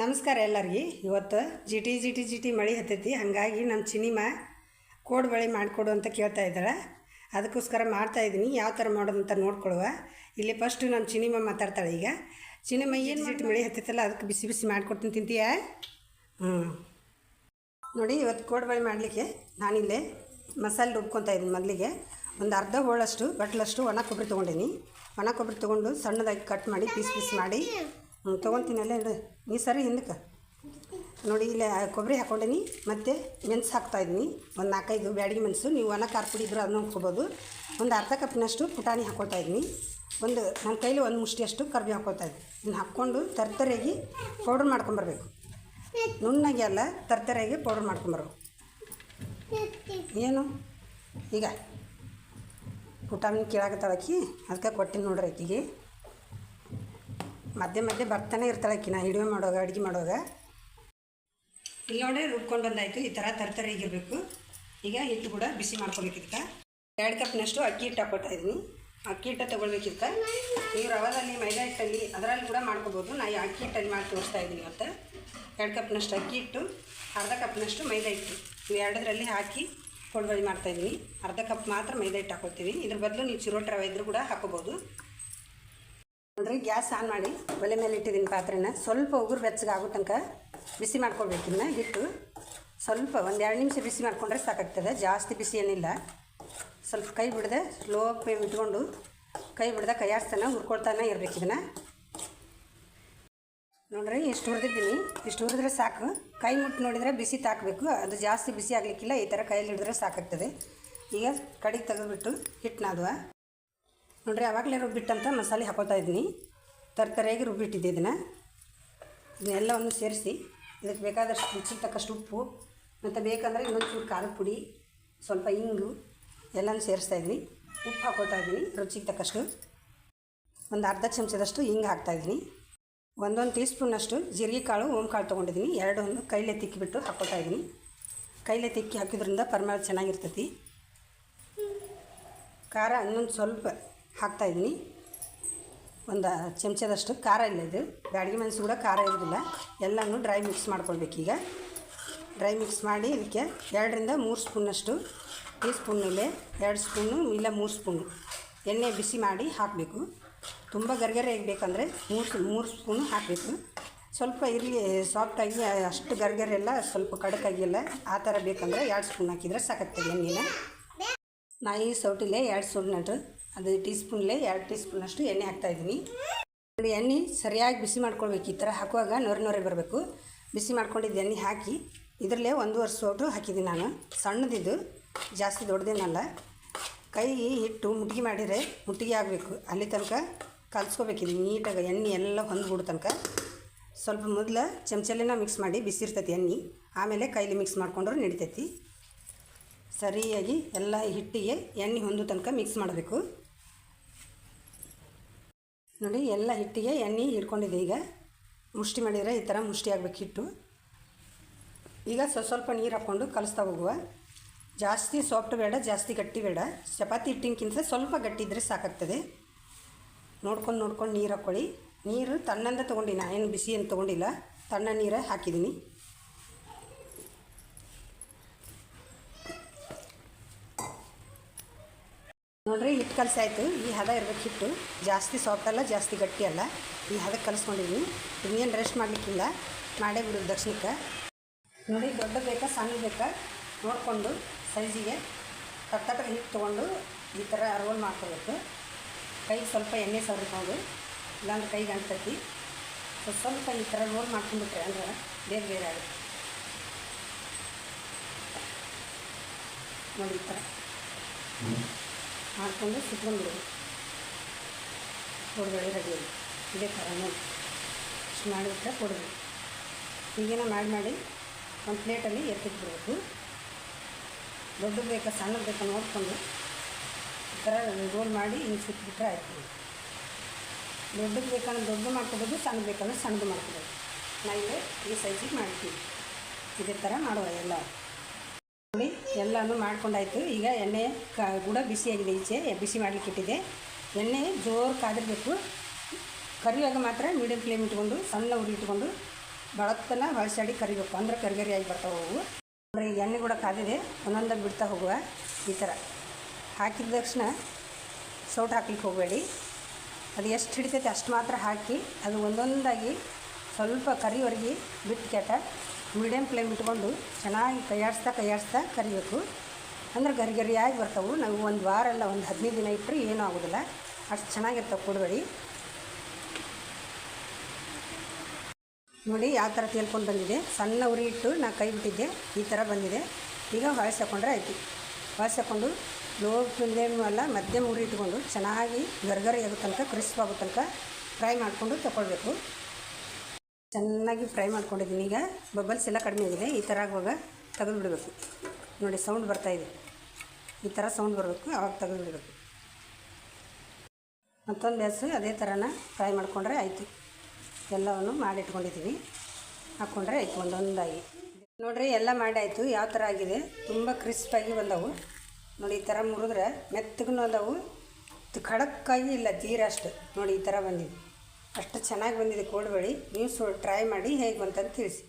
ನಮಸ್ಕಾರ ಎಲ್ಲರಿಗೆ. ಇವತ್ತು ಜಿಟಿ ಜಿಟಿ ಜಿಟಿ ಮಳೆ ಹತ್ತೈತಿ. ಹಾಗಾಗಿ ನಮ್ಮ ಸಿನಿಮಾ ಕೋಡ್ ಬಳಿ ಮಾಡಿಕೊಡು ಅಂತ ಕೇಳ್ತಾ ಇದ್ದಾಳೆ. ಅದಕ್ಕೋಸ್ಕರ ಮಾಡ್ತಾ ಇದ್ದೀನಿ. ಯಾವ ಥರ ಮಾಡೋದು ಅಂತ ನೋಡ್ಕೊಳ್ಳುವ. ಇಲ್ಲಿ ಫಸ್ಟು ನಮ್ಮ ಸಿನಿಮಾ ಮಾತಾಡ್ತಾಳೆ ಈಗ. ಸಿನಿಮಾ ಏನು ಜಿಟಿ ಮಳೆ ಹತ್ತೈತಲ್ಲ ಅದಕ್ಕೆ ಬಿಸಿ ಬಿಸಿ ಮಾಡಿಕೊಡ್ತೀನಿ. ತಿಂತೀಯಾ? ಹ್ಞೂ ನೋಡಿ ಇವತ್ತು ಕೋಡುಬಳೆ ಮಾಡಲಿಕ್ಕೆ ನಾನಿಲ್ಲೇ ಮಸಾಲೆ ರುಬ್ಕೊತಾ ಇದ್ದೀನಿ ಮೊದಲಿಗೆ ಒಂದು ಅರ್ಧ ಹೋಳಷ್ಟು ಬಟ್ಲಷ್ಟು ಒಣ ಕೊಬ್ಬರಿ ತೊಗೊಂಡೀನಿ. ಒಣ ಕೊಬ್ಬರಿ ತೊಗೊಂಡು ಸಣ್ಣದಾಗಿ ಕಟ್ ಮಾಡಿ ಪೀಸ್ ಪೀಸ್ ಮಾಡಿ ಹ್ಞೂ ತೊಗೊಂತೀನಿ ಅಲ್ಲೇ ಇಡು. ನೀ ಸರಿ ಹಿಂದಕ್ಕೆ. ನೋಡಿ, ಇಲ್ಲಿ ಕೊಬ್ಬರಿ ಹಾಕ್ಕೊಂಡೀನಿ ಮತ್ತು ಮೆಣಸು ಹಾಕ್ತಾಯಿದ್ದೀನಿ ಒಂದು ನಾಲ್ಕೈದು ಬ್ಯಾಡಿಗೆ ಮೆಣಸು, ನೀವು ಒಣ ಖಾರ ಪುಡಿ ಇದ್ರೆ ಅದನ್ನು ಹಾಕ್ಕೋಬೋದು. ಒಂದು ಅರ್ಧ ಕಪ್ಪಿನಷ್ಟು ಪುಟಾಣಿ ಹಾಕ್ಕೊಳ್ತಾ ಇದ್ದೀನಿ ಒಂದು ನನ್ನ ಕೈಲಿ ಒಂದು ಮುಷ್ಟಿಯಷ್ಟು ಕರ್ಬಿ ಹಾಕ್ಕೊಳ್ತಾ ಇದ್ದೀನಿ ಇನ್ನು ಹಾಕ್ಕೊಂಡು ತರ್ತರಿಯಾಗಿ ಪೌಡ್ರ್ ಮಾಡ್ಕೊಂಬರ್ಬೇಕು. ನುಣ್ಣಗೆ ಅಲ್ಲ ತರ್ತರಿಯಾಗಿ ಪೌಡ್ರ್ ಮಾಡ್ಕೊಂಬರ್ಬೇಕು. ಏನು? ಈಗ. ಪುಟಾಣಿ ಕೇಳಾಕತ್ತಾಳಕಿ ಅದಕ್ಕೆ ಕೊಟ್ಟಿನಿ ನೋಡ್ರಿ ಆಕಿಗೆ ಮಧ್ಯೆ ಮಧ್ಯೆ ಬರ್ತಾನೆ ಇರ್ತಾಳೆ ನಾ ಹಿಡಿವೆ ಮಾಡುವಾಗ ಅಡುಗೆ ಮಾಡುವಾಗ ಇಲ್ಲಿ ನೋಡಿ ರುಬ್ಕೊಂಡು ಬಂದಾಯಿತು, ಈ ಥರ ತರ್ತರಿ ಇರಬೇಕು. ಈಗ ಹಿಟ್ಟು ಕೂಡ ಬಿಸಿ ಮಾಡ್ಕೊಬೇಕು ಇದಕ್ಕೆ ಎರಡು ಕಪ್ನಷ್ಟು ಅಕ್ಕಿ ಹಿಟ್ಟು ಹಾಕ್ಕೊಳ್ತಾ ಇದ್ದೀನಿ ಅಕ್ಕಿ ಹಿಟ್ಟು ತೊಗೊಳ್ಬೇಕಿತ್ತ. ನೀವು ರವಾದಲ್ಲಿ ಮೈದಾ ಹಿಟ್ಟಲ್ಲಿ, ಅದರಲ್ಲಿ ಕೂಡ ಮಾಡ್ಕೋಬೋದು. ನಾ ಈ ಅಕ್ಕಿ ಹಿಟ್ಟಲ್ಲಿ ಮಾಡಿ ತೋರಿಸ್ತಾ ಇದ್ದೀನಿ ಇವತ್ತು. ಎರಡು ಕಪ್ನಷ್ಟು ಅಕ್ಕಿ ಹಿಟ್ಟು, ಅರ್ಧ ಕಪ್ನಷ್ಟು ಮೈದಾ ಹಿಟ್ಟು. ಇವು ಎರಡರಲ್ಲಿ ಹಾಕಿ ಕೊಡ್ಬಳಿ ಮಾಡ್ತಾಯಿದ್ದೀನಿ ಅರ್ಧ ಕಪ್ ಮಾತ್ರ ಮೈದಾ ಹಿಟ್ಟು ಹಾಕೋತೀವಿ ಇದ್ರ ಬದಲು ನೀವು ಚಿರೋಟ್ ರವೆ ಇದ್ರೂ ಕೂಡ ಹಾಕೋಬೋದು. ನೋಡ್ರಿ ಗ್ಯಾಸ್ ಆನ್ ಮಾಡಿ ಒಲೆ ಮೇಲೆ ಇಟ್ಟಿದ್ದೀನಿ ಪಾತ್ರೆನ. ಸ್ವಲ್ಪ ಉಗುರು ಬೆಚ್ಚಗಾಗೋ ತನಕ ಬಿಸಿ ಮಾಡ್ಕೊಳ್ಬೇಕು ಇದನ್ನ, ಹಿಟ್ಟು. ಸ್ವಲ್ಪ ಒಂದು ಎರಡು ನಿಮಿಷ ಬಿಸಿ ಮಾಡಿಕೊಂಡ್ರೆ ಸಾಕಾಗ್ತದೆ. ಜಾಸ್ತಿ ಬಿಸಿ ಏನಿಲ್ಲ. ಸ್ವಲ್ಪ ಕೈ ಬಿಡದೆ ಸ್ಲೋ ಫ್ಲೇಮ್ ಇಟ್ಕೊಂಡು ಕೈ ಬಿಡದೆ ಕೈಯಾಡ್ಸ್ತಾನೆ ಹುರ್ಕೊಳ್ತಾನೆ ಇರಬೇಕು ಇದನ್ನು. ನೋಡ್ರಿ, ಇಷ್ಟು ಹುರಿದಿದ್ದೀನಿ. ಇಷ್ಟು ಹುರಿದ್ರೆ ಸಾಕು. ಕೈ ಮುಟ್ಟು ನೋಡಿದರೆ ಬಿಸಿ ತಾಕಬೇಕು. ಅದು ಜಾಸ್ತಿ ಬಿಸಿ ಆಗಲಿಕ್ಕಿಲ್ಲ. ಈ ಥರ ಕೈಯಲ್ಲಿ ಹಿಡಿದ್ರೆ ಸಾಕಾಗ್ತದೆ. ಈಗ ಕಡಿಗೆ ತೆಗೆದುಬಿಟ್ಟು ಹಿಟ್ಟು ನಾದುವ ನೋಡ್ರಿ ಆವಾಗಲೇ ರುಬ್ಬಿಟ್ಟಂತ ಮಸಾಲೆ ಹಾಕೋತಾ ಇದ್ದೀನಿ. ತರಕಾರಿಯಾಗಿ ರುಬ್ಬಿಟ್ಟಿದ್ದೆ ಇದನ್ನು. ಇದನ್ನೆಲ್ಲವನ್ನು ಸೇರಿಸಿ, ಇದಕ್ಕೆ ಬೇಕಾದಷ್ಟು ರುಚಿಗೆ ತಕ್ಕಷ್ಟು ಉಪ್ಪು, ಮತ್ತು ಬೇಕಂದರೆ ಇನ್ನೊಂದು ಚೂರು ಖಾರದ ಪುಡಿ, ಸ್ವಲ್ಪ ಇಂಗು, ಎಲ್ಲನೂ ಸೇರಿಸ್ತಾ ಇದ್ದೀನಿ. ಉಪ್ಪು ಹಾಕೋತಾ ಇದ್ದೀನಿ, ರುಚಿಗೆ ತಕ್ಕಷ್ಟು. ಒಂದು ಅರ್ಧ ಚಮಚದಷ್ಟು ಹಿಂಗೆ ಹಾಕ್ತಾಯಿದ್ದೀನಿ ಒಂದೊಂದು ಟೀ ಸ್ಪೂನಷ್ಟು ಜೀರಿಗೆ ಕಾಳು, ಓಮ್ ಕಾಳು ತೊಗೊಂಡಿದ್ದೀನಿ. ಎರಡೊಂದು ಕೈಲೇ ತಿಕ್ಕಿಬಿಟ್ಟು ಹಾಕೋತಾ ಇದ್ದೀನಿ. ಕೈಲೇ ತಿಕ್ಕಿ ಹಾಕಿದ್ರಿಂದ ಪರಿಮಳ ಚೆನ್ನಾಗಿರ್ತೈತಿ. ಖಾರ ಇನ್ನೊಂದು ಸ್ವಲ್ಪ ಹಾಕ್ತಾಯಿದ್ದೀನಿ ಒಂದು ಚಮಚದಷ್ಟು ಖಾರ ಇಲ್ಲ ಇದು. ಬ್ಯಾಡಗಿ ಮೆಣಸು ಕೂಡ ಖಾರ ಇರೋದಿಲ್ಲ. ಎಲ್ಲನೂ ಡ್ರೈ ಮಿಕ್ಸ್ ಮಾಡ್ಕೊಳ್ಬೇಕೀಗ ಡ್ರೈ ಮಿಕ್ಸ್ ಮಾಡಿ ಇದಕ್ಕೆ ಎರಡರಿಂದ ಮೂರು ಸ್ಪೂನಷ್ಟು ಟೀ ಸ್ಪೂನಲ್ಲಿ ಎರಡು ಸ್ಪೂನು ಇಲ್ಲ ಮೂರು ಸ್ಪೂನು ಎಣ್ಣೆ ಬಿಸಿ ಮಾಡಿ ಹಾಕಬೇಕು. ತುಂಬ ಗರ್ಗರೆ ಬೇಕಂದರೆ ಮೂರು ಮೂರು ಸ್ಪೂನು ಹಾಕಬೇಕು. ಸ್ವಲ್ಪ ಇರಲಿ ಸಾಫ್ಟಾಗಿ ಅಷ್ಟು ಗರ್ಗರೆ ಎಲ್ಲ ಸ್ವಲ್ಪ ಕಡಕಾಗಿ ಎಲ್ಲ ಆ ಥರ ಬೇಕಂದರೆ ಎರಡು ಸ್ಪೂನ್ ಹಾಕಿದರೆ ಸಾಕಾಗ್ತದೆ ಎಣ್ಣೆನ. ನಾಯಿ ಸೌಟಿಲೆ ಎರಡು ಸ್ಪೂನಷ್ಟು ಅದು ಟೀ ಸ್ಪೂನ್ಲೇ ಎರಡು ಟೀ ಸ್ಪೂನಷ್ಟು ಎಣ್ಣೆ ಹಾಕ್ತಾಯಿದ್ದೀನಿ. ನೋಡಿ, ಎಣ್ಣೆ ಸರಿಯಾಗಿ ಬಿಸಿ ಮಾಡ್ಕೊಳ್ಬೇಕು ಈ ಥರ ಹಾಕುವಾಗ ನೊರೆ ನೊರೆ ಬರಬೇಕು. ಬಿಸಿ ಮಾಡ್ಕೊಂಡಿದ್ದು ಎಣ್ಣೆ ಹಾಕಿ ಇದರಲ್ಲೇ ಒಂದೂವರೆ ಸೋಟು ಹಾಕಿದ್ದೀನಿ ನಾನು. ಸಣ್ಣದಿದ್ದು ಜಾಸ್ತಿ ದೊಡ್ಡದೇನಲ್ಲ. ಕೈ ಹಿಟ್ಟು ಮುಟ್ಗಿ ಮಾಡಿದರೆ ಮುಟ್ಟಿಗೆ ಆಗಬೇಕು. ಅಲ್ಲಿ ತನಕ ಕಲಿಸ್ಕೋಬೇಕಿದು ನೀಟಾಗಿ ಎಣ್ಣೆ ಎಲ್ಲ ಹೊಂದ್ಬಿಡು ತನಕ. ಸ್ವಲ್ಪ ಮೊದಲು ಚಮಚಲ್ಲಿನ ಮಿಕ್ಸ್ ಮಾಡಿ ಬಿಸಿ ಇರ್ತೈತಿ ಎಣ್ಣೆ. ಆಮೇಲೆ ಕೈಲಿ ಮಿಕ್ಸ್ ಮಾಡ್ಕೊಂಡ್ರೆ ನಡಿತೈತಿ. ಸರಿಯಾಗಿ ಎಲ್ಲ ಹಿಟ್ಟಿಗೆ ಎಣ್ಣೆ ಹೊಂದು ತನಕ ಮಿಕ್ಸ್ ಮಾಡಬೇಕು. ನೋಡಿ, ಎಲ್ಲ ಹಿಟ್ಟಿಗೆ ಎಣ್ಣೆ ಹಿಡ್ಕೊಂಡಿದೆ ಈಗ. ಮುಷ್ಟಿ ಮಾಡಿದರೆ ಈ ಥರ ಮುಷ್ಟಿ ಆಗಬೇಕು ಹಿಟ್ಟು. ಈಗ ಸ್ವಲ್ಪ ಸ್ವಲ್ಪ ನೀರು ಹಾಕ್ಕೊಂಡು ಕಲಿಸ್ತಾ ಹೋಗುವ. ಜಾಸ್ತಿ ಸಾಫ್ಟ್ ಬೇಡ, ಜಾಸ್ತಿ ಗಟ್ಟಿ ಬೇಡ. ಚಪಾತಿ ಹಿಟ್ಟಿನಕ್ಕಿಂತ ಸ್ವಲ್ಪ ಗಟ್ಟಿ ಇದ್ದರೆ ಸಾಕಾಗ್ತದೆ. ನೋಡ್ಕೊಂಡು ನೋಡ್ಕೊಂಡು ನೀರು ಹಾಕ್ಕೊಳ್ಳಿ ನೀರು ತಣ್ಣಂದ ತೊಗೊಂಡಿನ ಏನು ಬಿಸಿ ಏನು ತೊಗೊಂಡಿಲ್ಲ. ತಣ್ಣ ನೀರೇ ಹಾಕಿದ್ದೀನಿ. ನೋಡ್ರಿ ಹಿಟ್ಟು ಕಲಸಾಯ್ತು. ಈ ಹದ ಇರ್ಬೇಕು ಹಿಟ್ಟು. ಜಾಸ್ತಿ ಸಾಫ್ಟ್ ಅಲ್ಲ, ಜಾಸ್ತಿ ಗಟ್ಟಿ ಅಲ್ಲ. ಈ ಹದಕ್ಕೆ ಕಲಿಸ್ಕೊಂಡಿದ್ದೀನಿ ಇನ್ನೇನು ರೆಸ್ಟ್ ಮಾಡಲಿಕ್ಕಿಲ್ಲ. ಮಾಡೇ ಬಿಡು ದಕ್ಷಿಣಕ್ಕೆ. ನೋಡಿ, ದೊಡ್ಡ ಬೇಕಾ, ಸಣ್ಣ ಬೇಕಾ? ನೋಡಿಕೊಂಡು ಸೈಜಿಗೆ ಕಟ್ಟ ಹಿಟ್ಟು ತೊಗೊಂಡು ಈ ಥರ ರೋಲ್ ಮಾಡ್ಕೋಬೇಕು. ಕೈಗೆ ಸ್ವಲ್ಪ ಎಣ್ಣೆ ಸವರಿಕೊಂಡು ಇಲ್ಲಾಂದ್ರೆ ಕೈಗೆ ಅಂಟತಿ ಸೊ ಸ್ವಲ್ಪ ಈ ಥರ ರೋಲ್ ಮಾಡ್ಕೊಂಡ್ಬಿಟ್ರೆ ಅಂದ್ರೆ ಬೇರೆ ಬೇರೆ ಆಗುತ್ತೆ. ನೋಡಿ, ಈ ಥರ ಮಾಡಿಕೊಂಡು ಸುಟ್ಕೊಂಡ್ಬಿಡೋದು ಕೊಡಬೇಡಿ ರೆಡಿ ಇದೇ ಥರ ನೋಡಿ ಇಷ್ಟು ಮಾಡಿಬಿಟ್ರೆ ಕೊಡಬೇಕು. ಹೀಗೇನ ಮಾಡಿ ಮಾಡಿ ಒಂದು ಪ್ಲೇಟಲ್ಲಿ ಎತ್ತಿಟ್ಬಿಡ್ಬೇಕು. ದೊಡ್ಡ ಬೇಕಾ, ಸಣ್ಣದು ಬೇಕಾ ನೋಡಿಕೊಂಡು ಈ ಥರ ರೋಲ್ ಮಾಡಿ ಹಿಂಗೆ ಸುತ್ತಿಬಿಟ್ರೆ ಆಯ್ತು. ದೊಡ್ಡದು ಬೇಕಂದ್ರೆ ದೊಡ್ಡದು ಮಾಡ್ಕೋಬೋದು ಸಣ್ಣ ಬೇಕಂದ್ರೆ ಸಣ್ಣದು ಮಾಡ್ಕೋಬೋದು. ನಾವು ಇಲ್ಲೇ ಈ ಸೈಜಿಗೆ ಮಾಡ್ತೀವಿ ಇದೇ ಥರ ಮಾಡುವ ಎಲ್ಲ. ನೋಡಿ ಎಲ್ಲನೂ ಮಾಡ್ಕೊಂಡಾಯ್ತು. ಈಗ ಎಣ್ಣೆ ಕೂಡ ಬಿಸಿಯಾಗಿದೆ ಈಚೆ, ಬಿಸಿ ಮಾಡ್ಲಿಕ್ಕೆ ಇಟ್ಟಿದೆ ಎಣ್ಣೆ ಜೋರು ಕಾದಿರಬೇಕು. ಕರಿಯುವಾಗ ಮಾತ್ರ ಮೀಡಿಯಮ್ ಫ್ಲೇಮ್ ಇಟ್ಕೊಂಡು, ಸಣ್ಣ ಉರಿ ಇಟ್ಕೊಂಡು ಬಳತ್ತನ ಹೊಳಸಾಡಿ ಕರಿಬೇಕು. ಅಂದರೆ ಕರಿಗರಿಯಾಗಿ ಬರ್ತಾವೆ ನೋಡ್ರಿ ಈಗ ಎಣ್ಣೆ ಕೂಡ ಕಾದಿದೆ. ಒಂದೊಂದಾಗಿ ಬಿಡ್ತಾ ಹೋಗುವ ಈ ಥರ. ಹಾಕಿದ ತಕ್ಷಣ ಸೌಟ್ ಹಾಕ್ಲಿಕ್ಕೆ ಹೋಗಬೇಡಿ. ಅದು ಎಷ್ಟು ಹಿಡಿತೈತೆ ಅಷ್ಟು ಮಾತ್ರ ಹಾಕಿ ಅದು ಒಂದೊಂದಾಗಿ ಸ್ವಲ್ಪ ಕರಿವರೆಗೆ ಬಿಟ್ಟು ಕೆಟ್ಟ ಮೀಡಿಯಮ್ ಫ್ಲೇಮ್ ಇಟ್ಕೊಂಡು ಚೆನ್ನಾಗಿ ಕೈಯಾಡಿಸ್ತಾ ಕೈಯಾಡಿಸ್ತಾ ಕರಿಬೇಕು. ಅಂದ್ರೆ ಗರಿ ಗರಿಯಾಗಿ ಬರ್ತಾವೆ. ನಾವು ಒಂದು ವಾರ ಎಲ್ಲ ಒಂದು ಹದಿನೈದು ದಿನ ಇಟ್ಟರೆ ಏನೂ ಆಗೋದಿಲ್ಲ. ಅಷ್ಟು ಚೆನ್ನಾಗಿರ್ತಾವೆ ಕೊಡಬೇಡಿ ನೋಡಿ, ಯಾವ ಥರ ತೇಲ್ಕೊಂಡು ಬಂದಿದೆ. ಸಣ್ಣ ಉರಿ ಇಟ್ಟು ನಾ ಕೈ ಬಿಟ್ಟಿದ್ದೆ. ಈ ಥರ ಬಂದಿದೆ. ಈಗ ಹೊಳಸಿ ಹಾಕೊಂಡ್ರೆ ಆಯ್ತು. ಹೊಳಸಿ ಹಾಕ್ಕೊಂಡು ಲೋ ಫ್ಲೇಮ್ ಅಲ್ಲ, ಮಧ್ಯಮ ಉರಿ ಇಟ್ಕೊಂಡು ಚೆನ್ನಾಗಿ ಗರ್ಗರಿ ಆಗೋ ತನಕ, ಕ್ರಿಸ್ಪ್ ಆಗೋ ತನಕ ಫ್ರೈ ಮಾಡಿಕೊಂಡು ತಗೊಳ್ಬೇಕು ಚೆನ್ನಾಗಿ ಫ್ರೈ ಮಾಡ್ಕೊಂಡಿದ್ದೀನಿ. ಈಗ ಬಬಲ್ಸ್ ಎಲ್ಲ ಕಡಿಮೆ ಆಗಿದೆ. ಈ ಥರ ಆಗುವಾಗ ತೆಗೆದು ಬಿಡಬೇಕು ನೋಡಿ, ಸೌಂಡ್ ಬರ್ತಾ ಇದೆ. ಈ ಥರ ಸೌಂಡ್ ಬರಬೇಕು, ಆವಾಗ ತೆಗೆದು ಬಿಡಬೇಕು ಮತ್ತೊಂದು ಗ್ಯಾಸು ಅದೇ ಥರನ ಫ್ರೈ ಮಾಡಿಕೊಂಡ್ರೆ ಆಯಿತು. ಎಲ್ಲವನ್ನು ಮಾಡಿಟ್ಕೊಂಡಿದ್ದೀವಿ. ಹಾಕ್ಕೊಂಡ್ರೆ ಆಯಿತು ಒಂದೊಂದಾಗಿ. ನೋಡಿರಿ, ಎಲ್ಲ ಮಾಡಿ ಆಯಿತು ಯಾವ ಥರ ಆಗಿದೆ? ತುಂಬ ಕ್ರಿಸ್ಪಾಗಿ ಬಂದವು. ನೋಡಿ, ಈ ಥರ ಮುರಿದ್ರೆ ಮೆತ್ತಗೂ ಅದಾವು ಖಡಕ್ಕಾಗಿ ಇಲ್ಲ, ತೀರ ಅಷ್ಟು. ನೋಡಿ, ಈ ಥರ ಬಂದಿದೆ. ಅಷ್ಟು ಚೆನ್ನಾಗಿ ಬಂದಿದೆ ಕೋಡುಬಳಿ. ನೀವು ಸೊ ಟ್ರೈ ಮಾಡಿ ಹೇಗೆ ಬಂತಂತ ತಿಳಿಸಿ.